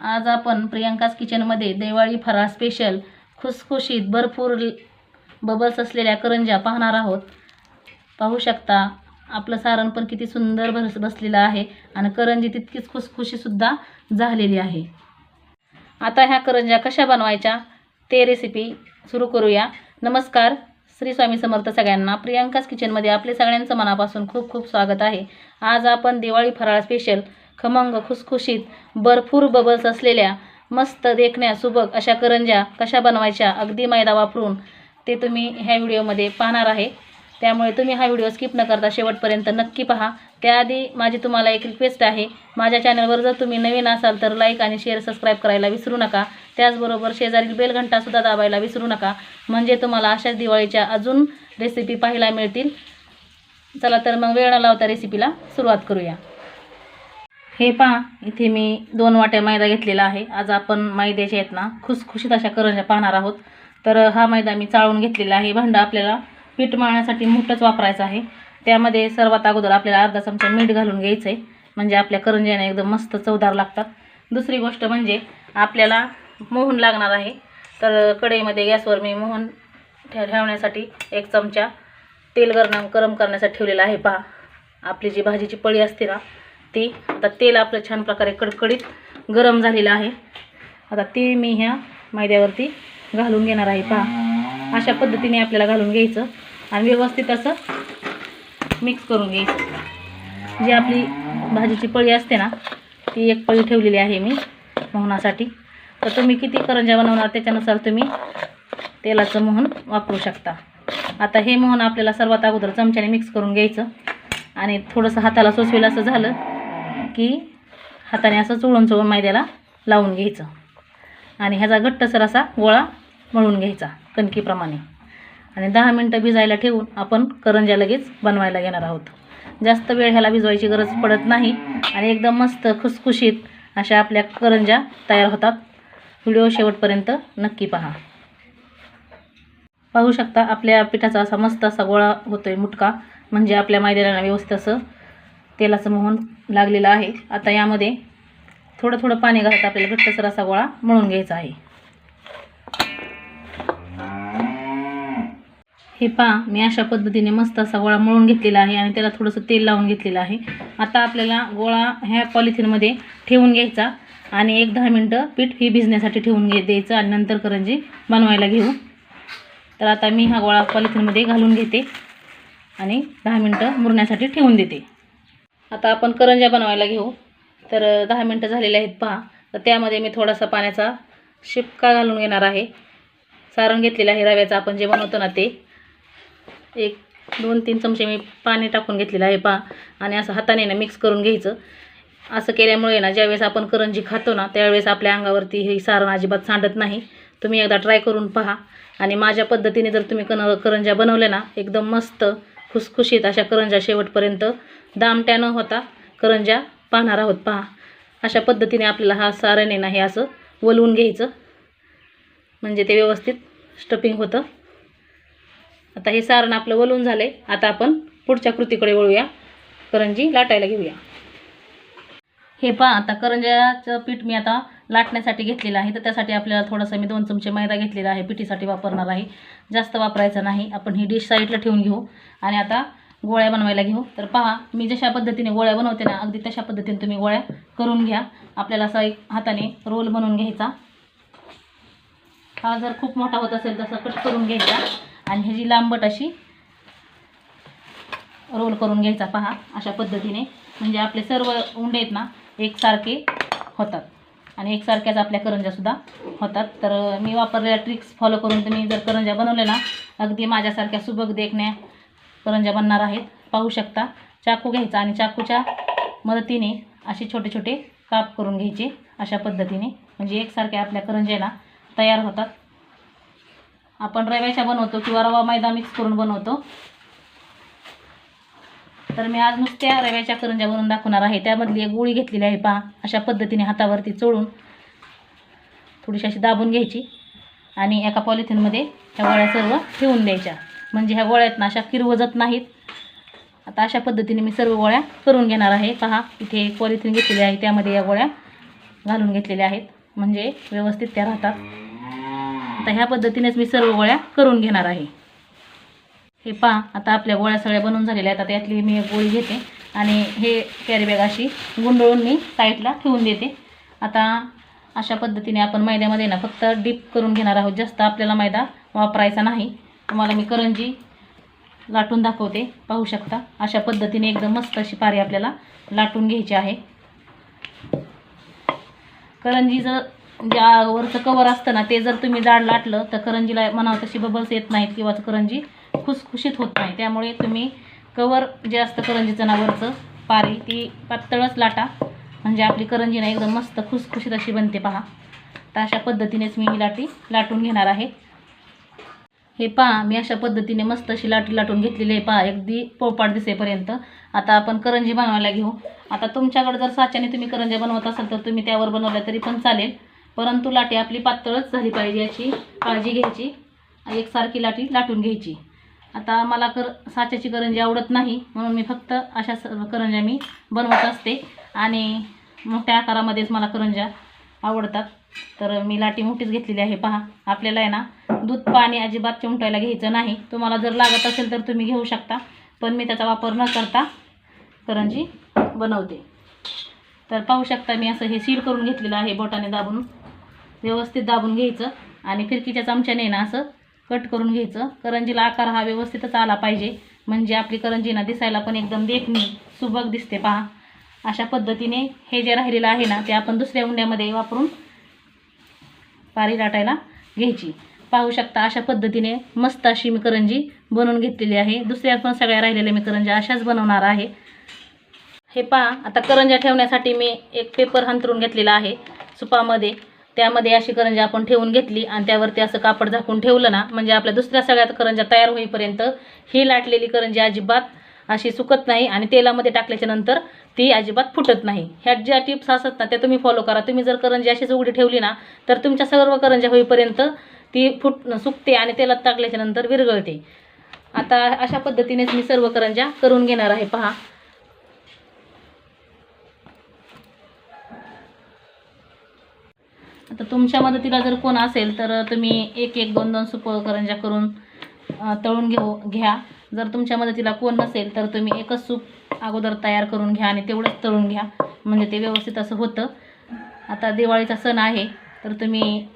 आज आपण प्रियांकाच किचनमध्ये दिवाळी फराळ स्पेशल खुसखुशीत भरपूर बबल्स असलेल्या करंज्या पाहणार आहोत. पाहू शकता आपलं सारण पण किती सुंदर बस बसलेलं आहे आणि करंजी तितकीच खुसखुशीसुद्धा झालेली आहे. आता ह्या करंज्या कशा बनवायच्या ते रेसिपी सुरू करूया. नमस्कार श्री स्वामी समर्थ सगळ्यांना. प्रियांकाच किचनमध्ये आपले सगळ्यांचं मनापासून खूप खूप स्वागत आहे. आज आपण दिवाळी फराळ स्पेशल खमंग खुसखुशीत भरपूर बबल्स असलेल्या मस्त देखण्या सुबक अशा करंज्या कशा बनवायच्या अगदी मैदा वापरून ते तुम्ही ह्या व्हिडिओमध्ये पाहणार आहे. त्यामुळे तुम्ही हा व्हिडिओ स्किप न करता शेवटपर्यंत नक्की पहा. त्याआधी माझी तुम्हाला एक रिक्वेस्ट आहे. माझ्या चॅनलवर जर तुम्ही नवीन असाल तर लाईक आणि शेअर सबस्क्राईब करायला विसरू नका. त्याचबरोबर शेजारील बेल घंटासुद्धा दाबायला विसरू नका. म्हणजे तुम्हाला अशाच दिवाळीच्या अजून रेसिपी पाहायला मिळतील. चला तर मग वेळ न लावता रेसिपीला सुरुवात करूया. हे पहा इथे मी दोन वाट्या मैदा घेतलेला आहे. आज आपण मैद्याच्या आहेत ना खुसखुशीत अशा करंज्या पाहणार आहोत. तर हा मैदा मी चाळून घेतलेला आहे. भांडं आपल्याला पीठ मळण्यासाठी मोठंच वापरायचं आहे. त्यामध्ये सर्वात अगोदर आपल्याला अर्धा चमचा मीठ घालून घ्यायचं आहे म्हणजे आपल्या करंज्याने एकदम मस्त चवदार लागतात. दुसरी गोष्ट म्हणजे आपल्याला मोहन लागणार आहे. तर कढईमध्ये गॅसवर मी मोहन ठेवण्यासाठी एक चमचा तेल गरम गरम करण्यासाठी ठेवलेला आहे. पहा आपली जी भाजीची पळी असते ना ती. आता तेल आपलं छान प्रकारे कडकडीत गरम झालेलं आहे. आता ते मी ह्या मैद्यावरती घालून घेणार आहे पहा. अशा पद्धतीने आपल्याला घालून घ्यायचं आणि व्यवस्थित असं मिक्स करून घ्यायचं. जी आपली भाजीची पळी असते ना ती एक पळी ठेवलेली आहे मी मोहनासाठी. तर तुम्ही किती करंज्या बनवणार त्याच्यानुसार तुम्ही तेलाचं मोहन वापरू शकता. आता हे मोहन आपल्याला सर्वात अगोदर चमच्याने मिक्स करून घ्यायचं आणि थोडंसं हाताला सोसवेल असं झालं की हाताने असं चोळून चोळून मैद्याला लावून घ्यायचं. आणि ह्याचा घट्टसर असा गोळा मळून घ्यायचा कणकीप्रमाणे. आणि दहा मिनटं भिजायला ठेवून आपण करंज्या लगेच बनवायला घेणार आहोत. जास्त वेळ ह्याला भिजवायची गरज पडत नाही आणि एकदम मस्त खुसखुशीत अशा आपल्या करंज्या तयार होतात. व्हिडिओ शेवटपर्यंत नक्की पहा. पाहू शकता आपल्या पिठाचा असा मस्त असा गोळा होतोय मुटका. म्हणजे आपल्या मैद्याला व्यवस्थित असं तेलाचं मोहन लागलेलं आहे. आता यामध्ये थोडं थोडं पाणी घालत आपल्याला घट्टसर असा गोळा मळून घ्यायचा आहे. हे पहा मी अशा पद्धतीने मस्त असा गोळा मळून घेतलेला आहे आणि त्याला थोडंसं तेल लावून घेतलेलं आहे. आता आपल्याला गोळा ह्या पॉलिथिनमध्ये ठेवून घ्यायचा आणि एक दहा मिनटं पीठ ही भिजण्यासाठी ठेवून घे द्यायचं आणि नंतर करंजी बनवायला घेऊ. तर आता मी हा गोळा पॉलिथिनमध्ये घालून घेते आणि दहा मिनटं मुरण्यासाठी ठेवून देते. आता आपण करंज्या बनवायला घेऊ. तर दहा मिनटं झालेले आहेत पहा. तर त्यामध्ये मी थोडासा पाण्याचा शिपका घालून घेणार आहे. सारण घेतलेलं आहे रव्याचं आपण जे बनवतो ना ते. एक दोन तीन चमचे मी पाणी टाकून घेतलेलं आहे पहा. आणि असं हाताने ना मिक्स करून घ्यायचं. असं केल्यामुळे ना ज्यावेळेस आपण करंजी खातो ना त्यावेळेस आपल्या अंगावरती हे सारण अजिबात सांडत नाही. तुम्ही एकदा ट्राय करून पहा. आणि माझ्या पद्धतीने जर तुम्ही कन करंज्या बनवल्या ना एकदम मस्त खुसखुशीत अशा करंज्या शेवटपर्यंत दामट्या न होता. करंज्या पाहणार आहोत. पहा. अशा पद्धतीने आपल्याला हा सारण आहे ना हे असं वलवून घ्यायचं. म्हणजे ते व्यवस्थित स्टपिंग होतं. आता हे सारण आपलं वलून झालं आहे आता आपण पुढच्या कृतीकडे वळूया. करंजी लाटायला घेऊया. हे पहा आता करंज्याचं पीठ मी आता लाटण्यासाठी घेतलेलं आहे. तर त्यासाठी आपल्याला थोडंसं मी दोन चमचे मैदा घेतलेला आहे. पिठीसाठी वापरणार आहे. जास्त वापरायचं नाही. आपण ही डिश साईडला ठेवून घेऊ. आणि आता गोळ्या बनवायला घेऊ. तर पहा मी जशा पद्धतीने गोळ्या बनवते ना अगदी तशा पद्धतीने तुम्ही गोळ्या करून घ्या. आपल्याला असा एक हाताने रोल बनवून घ्यायचा. हा जर खूप मोठा होत असेल तसा कट करून घ्यायचा. आणि ह्याची लांबट अशी रोल करून घ्यायचा पहा अशा पद्धतीने. म्हणजे आपले सर्व उंडे आहेत ना एकसारखे होतात. आणि एकसारख्याच आपल्या करंज्यासुद्धा होतात. तर मी वापरलेल्या ट्रिक्स फॉलो करून तुम्ही जर करंज्या बनवल्या ना अगदी माझ्यासारख्या सुबक देखण्या करंज्या बनणार आहेत. पाहू शकता चाकू घ्यायचा आणि चाकूच्या मदतीने असे छोटे छोटे काप करून घ्यायचे अशा पद्धतीने. म्हणजे एकसारख्या आपल्या करंज्याला तयार होतात. आपण रव्याच्या बनवतो किंवा रवा मैदा मिक्स करून बनवतो. तर मी आज नुसत्या रव्याच्या करंज्या बनवून दाखवणार आहे. त्यामधली एक गोळी घेतलेली आहे पहा. अशा पद्धतीने हातावरती चोळून थोडीशी अशी दाबून घ्यायची आणि एका पॉलिथिनमध्ये ह्या गोळ्या सर्व ठेवून द्यायच्या. म्हणजे ह्या गोळ्यात ना अशा किरवजत नाहीत. आता अशा पद्धतीने मी सर्व गोळ्या करून घेणार आहे. पहा इथे एक पॉलिथिन घेतलेली आहे त्यामध्ये या गोळ्या घालून घेतलेल्या आहेत. म्हणजे व्यवस्थित त्या राहतात. आता ह्या पद्धतीनेच मी सर्व गोळ्या करून घेणार आहे. हे पहा आता आपल्या गोळ्या सगळ्या बनवून झालेल्या आहेत. आता यातली मी एक गोळी घेते आणि हे कॅरीबॅग अशी गुंडळून मी साईडला ठेवून देते. आता अशा पद्धतीने आपण मैद्यामध्ये ना फक्त डीप करून घेणार आहोत. जास्त आपल्याला मैदा वापरायचा नाही. तुम्हाला मी करंजी लाटून दाखवते. पाहू शकता. अशा पद्धतीने एकदम मस्त अशी पारी आपल्याला लाटून घ्यायची आहे. करंजीचं ज्या वरचं कवर असतं ना ते जर तुम्ही जाड लाटलं तर करंजीला म्हणावं तशी बबल्स येत नाहीत किंवा करंजी खुसखुशीत होत नाही. त्यामुळे तुम्ही कवर जे असतं करंजीचं ना वरचं पारी ती पातळच लाटा. म्हणजे आपली करंजी ना एकदम मस्त खुसखुशीत अशी बनते पहा. तर अशा पद्धतीनेच मी ही लाटी लाटून घेणार आहे. हे पहा मी अशा पद्धतीने मस्त अशी लाटी लाटून घेतलेली आहे. पहा अगदी पोपाट दिसेपर्यंत. आता आपण करंजी बनवायला घेऊ. आता तुमच्याकडे जर साच्याने तुम्ही करंज्या बनवत असाल तर तुम्ही त्यावर बनवल्या तरी पण चालेल. परंतु लाटी आपली पातळच झाली पाहिजे याची काळजी घ्यायची. एकसारखी लाटी लाटून घ्यायची. आता मला कर साच्याची करंजी आवडत नाही म्हणून मी फक्त अशा सर्व करंज्या मी बनवत असते. आणि मोठ्या आकारामध्येच मला करंज्या आवडतात. तर मी लाटी मोठीच घेतलेली आहे पहा. आपल्याला आहे ना दूध पाणी अजिबात चिमटायला घ्यायचं नाही. तुम्हाला जर लागत असेल तर तुम्ही घेऊ शकता. पण मी त्याचा वापर न करता करंजी बनवते. तर पाहू शकता मी असं हे सील करून घेतलेलं आहे बोटाने दाबून. व्यवस्थित दाबून घ्यायचं आणि फिरकीच्या चमच्याने ना असं कट करून घ्यायचं. करंजीला आकार हा व्यवस्थितच आला पाहिजे. म्हणजे आपली करंजी ना दिसायला पण एकदम देखणी सुबक दिसते पहा. अशा पद्धतीने हे जे राहिलेलं आहे ना ते आपण दुसऱ्या उंड्यामध्ये वापरून पारी लाटायला घ्यायची. पाहू शकता अशा पद्धतीने मस्त अशी मी करंजी बनवून घेतलेली आहे. दुसऱ्या पण सगळ्या राहिलेल्या मी करंज्या अशाच बनवणार आहे. हे पहा आता करंज्या ठेवण्यासाठी मी एक पेपर हंतरून घेतलेला आहे सुपामध्ये. त्यामध्ये अशी करंजी आपण ठेवून घेतली आणि त्यावरती असं कापड झाकून ठेवलं ना म्हणजे आपल्या दुसऱ्या सगळ्या करंज्या तयार होईपर्यंत ही लाटलेली करंजी अजिबात अशी सुकत नाही आणि तेलामध्ये टाकल्याच्या नंतर ती अजिबात फुटत नाही. ह्या ज्या टिप्स असतात ना त्या तुम्ही फॉलो करा. तुम्ही जर करंजी अशीच उघडी ठेवली ना तर तुमच्या सर्व करंज्या होईपर्यंत ती फुट सुकते आणि तेलात टाकल्याच्या नंतर विरघळते. आता अशा पद्धतीनेच मी सर्व करंज्या करून घेणार आहे. पहा. आता तुमच्या मदतीला जर कोण असेल तर तुम्ही एक एक दोन दोन सुप करंज्या करून तळून घेऊ घ्या. जर तुमच्या मदतीला कोण नसेल तर तुम्ही एकच सूप अगोदर तयार करून घ्या आणि तेवढंच तळून घ्या. म्हणजे ते व्यवस्थित असं होतं. आता दिवाळीचा सण आहे तर तुम्ही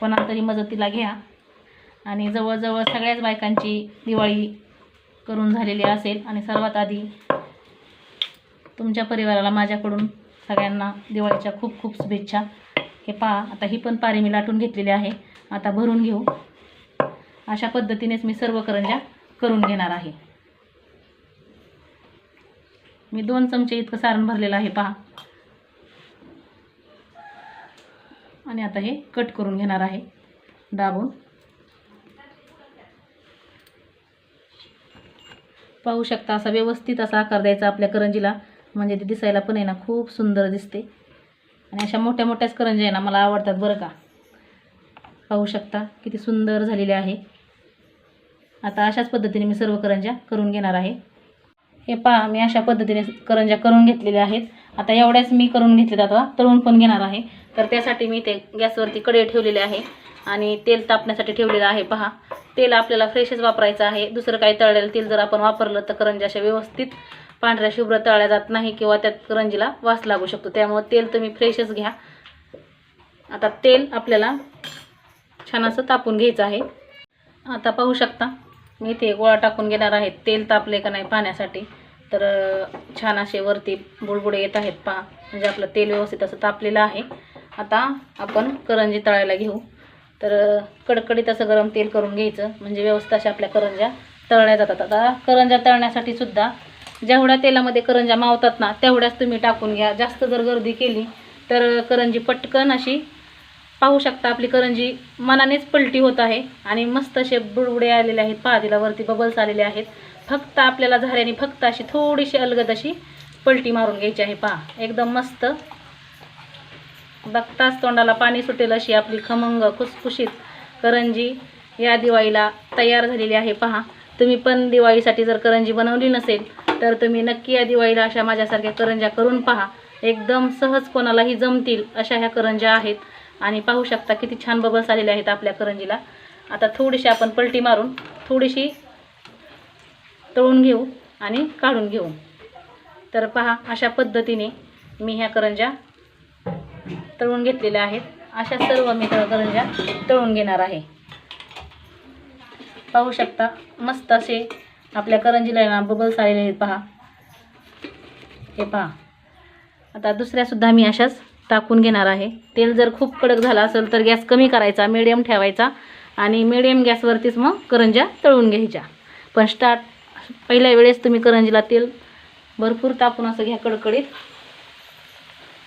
कोणाला तरी मदतीला घ्या. आणि जवळजवळ सगळ्याच बायकांची दिवाळी करून झालेली असेल. आणि सर्वात आधी तुमच्या परिवाराला माझ्याकडून सगळ्यांना दिवाळीच्या खूप खूप शुभेच्छा. हे पहा आता ही पण पारी मी लाटून घेतलेली आहे. आता भरून घेऊ. अशा पद्धतीनेच मी सर्व करंज्या करून घेणार आहे. मी दोन चमचे इतकं सारण भरलेलं आहे पहा. आणि आता हे कट करून घेणार आहे दाबून. पाहू शकता असा व्यवस्थित असा आकार द्यायचा आपल्या करंजीला. म्हणजे ते दिसायला पण आहे ना खूप सुंदर दिसते. आणि अशा मोठ्या मोठ्याच करंजी आहे ना मला आवडतात बरं का. पाहू शकता किती सुंदर झालेले आहे. आता अशाच पद्धतीने मी सर्व करंज्या करून घेणार आहे. हे पहा मी अशा पद्धतीने करंज्या करून घेतलेल्या आहेत. आता एवढ्याच मी करून घेतलेत आता तळून पण घेणार आहे. तर त्यासाठी मी ते गॅसवरती कढई ठेवलेले आहे आणि तेल तापण्यासाठी ठेवलेलं आहे. पहा तेल आपल्याला फ्रेशच वापरायचं आहे. दुसरं काही तळलेलं तेल जर आपण वापरलं तर करंज्या अशा व्यवस्थित पांढऱ्या शुभ्र तळल्या जात नाही किंवा त्यात करंजीला वास लागू शकतो. त्यामुळे तेल तुम्ही फ्रेशच घ्या. आता तेल आपल्याला छान असं तापून घ्यायचं आहे. आता पाहू शकता मी ते गोळा टाकून घेणार आहे. तेल तापले का नाही पाण्यासाठी? तर छान असे वरती बुडबुडे येत आहेत पहा. म्हणजे आपलं तेल व्यवस्थित असं तापलेलं आहे. आता आपण करंजी तळायला घेऊ. तर कडकडीत असं गरम तेल करून घ्यायचं. म्हणजे व्यवस्थित अशा आपल्या करंज्या तळल्या जातात. आता करंज्या तळण्यासाठी सुद्धा जेवढ्या तेलामध्ये करंज्या मावतात ना तेवढ्याच तुम्ही टाकून घ्या. जास्त जर गर्दी केली तर करंजी पटकन अशी पाहू शकता आपली करंजी मनानेच पलटी होत आहे आणि मस्त असे बुडबुडे आलेले आहेत. पहा वरती बबल्स आलेले आहेत. फक्त आपल्याला झाऱ्याने फक्त अशी थोडीशी अलगद अशी पलटी मारून घ्यायची आहे. पहा एकदम मस्त. बघताच तोंडाला पाणी सुटेल अशी आपली खमंग खुसखुशीत करंजी या दिवाळीला तयार झालेली आहे. पहा तुम्ही पण दिवाळीसाठी जर करंजी बनवली नसेल तर तुम्ही नक्की या दिवाळीला अशा माझ्यासारख्या करंज्या करून पहा. एकदम सहज कोणालाही जमतील अशा ह्या करंज्या आहेत. आणि पाहू शकता किती छान बबल्स आलेले आहेत आपल्या करंजीला. आता थोडीशी आपण पलटी मारून थोडीशी तळून घेऊ आणि काढून घेऊ. तर पहा अशा पद्धतीने मी ह्या करंज्या तळून घेतलेल्या आहेत. अशा सर्व मी करंजा करंज्या तळून घेणार आहे. पाहू शकता मस्त असे आपल्या करंजीला ना बबल्स आलेले आहेत पहा. हे पहा. आता दुसऱ्यासुद्धा मी अशाच टाकून घेणार आहे. तेल जर खूप कडक झालं असेल तर गॅस कमी करायचा मिडियम ठेवायचा आणि मिडियम गॅसवरतीच मग करंज्या तळून घ्यायच्या. पण स्टार्ट पहिल्या वेळेस तुम्ही करंजीला तेल भरपूर तापून असं घ्या कडकडीत.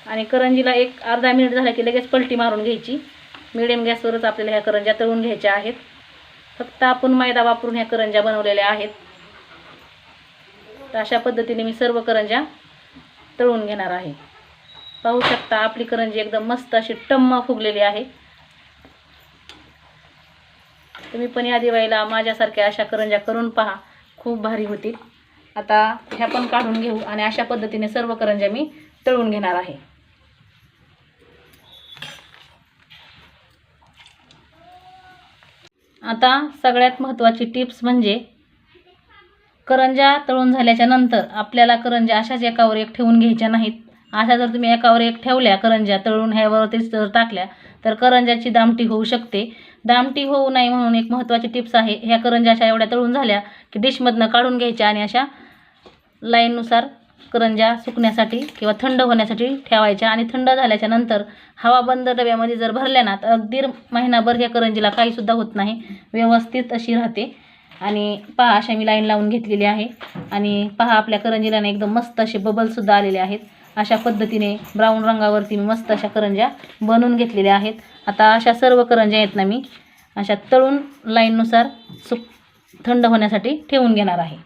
आणि करंजीला एक अर्धा मिनिट झाला की लगेच पलटी मारून घ्यायची. मिडियम गॅसवरच आपल्याला ह्या करंज्या तळून घ्यायच्या आहेत. फक्त आपण मैदा वापरून ह्या करंज्या बनवलेल्या आहेत. तर अशा पद्धतीने मी सर्व करंज्या तळून घेणार आहे. पाहू शकता आपली करंजी एकदम मस्त अशी टम्म फुगलेली आहे. तुम्ही पण या दिवाळीला माझ्यासारख्या अशा करंज्या करून पहा. खूप भारी होतील. आता ह्या पण काढून घेऊ आणि अशा पद्धतीने सर्व करंज्या मी तळून घेणार आहे. आता सगळ्यात महत्त्वाची टिप्स म्हणजे करंज्या तळून झाल्याच्यानंतर आपल्याला करंज्या अशाच एकावर एक ठेवून घ्यायच्या नाहीत. अशा जर तुम्ही एकावर एक ठेवल्या करंज्या तळून ह्यावरतीच जर टाकल्या तर करंज्याची दामटी होऊ शकते. दामटी होऊ नये म्हणून एक महत्त्वाची टिप्स आहे ह्या करंज्या अशा एवढ्या तळून झाल्या की डिशमधनं काढून घ्यायच्या आणि अशा लाईननुसार करंज्या सुकण्यासाठी किंवा थंड होण्यासाठी ठेवायच्या आणि थंड झाल्याच्यानंतर हवा बंद डब्यामध्ये जर भरल्या ना तर अगदी महिनाभर ह्या करंजीला काहीसुद्धा होत नाही. व्यवस्थित अशी राहते. आणि पहा अशा मी लाईन लावून घेतलेली आहे. आणि पहा आपल्या करंजीला एकदम मस्त असे बबलसुद्धा आलेले आहेत. अशा पद्धतीने ब्राऊन रंगावरती मी मस्त अशा करंज्या बनवून घेतलेल्या आहेत. आता अशा सर्व करंज्या आहेत ना मी अशा तळून लाईननुसार सुक थंड होण्यासाठी ठेवून घेणार आहे.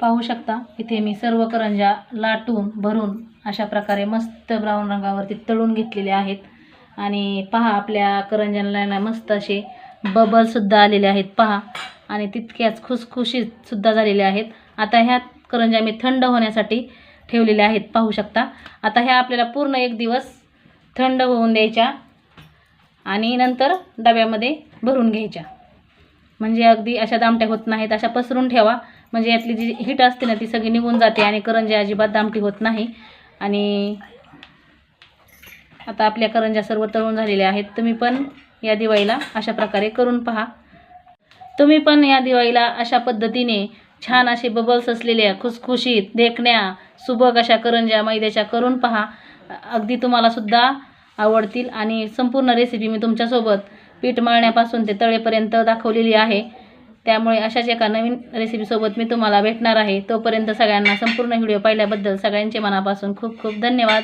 पाहू शकता इथे मी सर्व करंज्या लाटून भरून अशा प्रकारे मस्त ब्राऊन रंगावरती तळून घेतलेले आहेत. आणि पहा आपल्या करंज्यांना मस्त असे बबलसुद्धा आलेले आहेत पहा. आणि तितक्याच खुसखुशीतसुद्धा झालेल्या आहेत. आता ह्या करंज्या मी थंड होण्यासाठी ठेवलेल्या आहेत पाहू शकता. आता ह्या आपल्याला पूर्ण एक दिवस थंड होऊन द्यायच्या आणि नंतर डब्यामध्ये भरून घ्यायच्या. म्हणजे अगदी अशा दामट्या होत नाहीत अशा पसरून ठेवा. म्हणजे यातली जी हीट असते ना ती सगळी निघून जाते आणि करंजी अजिबात दामटी होत नाही. आणि आता आपल्या करंज्या सर्व तळून झालेल्या आहेत. तुम्ही पण या दिवाळीला अशा प्रकारे करून पहा. तुम्ही पण या दिवाळीला अशा पद्धतीने छान असे बबल्स असलेल्या खुसखुशीत देखण्या सुबक अशा करंज्या मैद्याच्या करून पहा. अगदी तुम्हालासुद्धा आवडतील आणि संपूर्ण रेसिपी मी तुमच्यासोबत पीठ मळण्यापासून ते तळेपर्यंत दाखवलेली आहे. त्यामुळे अशाच एका नवीन रेसिपीसोबत मी तुम्हाला भेटणार आहे. तोपर्यंत सगळ्यांना संपूर्ण व्हिडिओ पाहिल्याबद्दल सगळ्यांचे मनापासून खूप खूप धन्यवाद.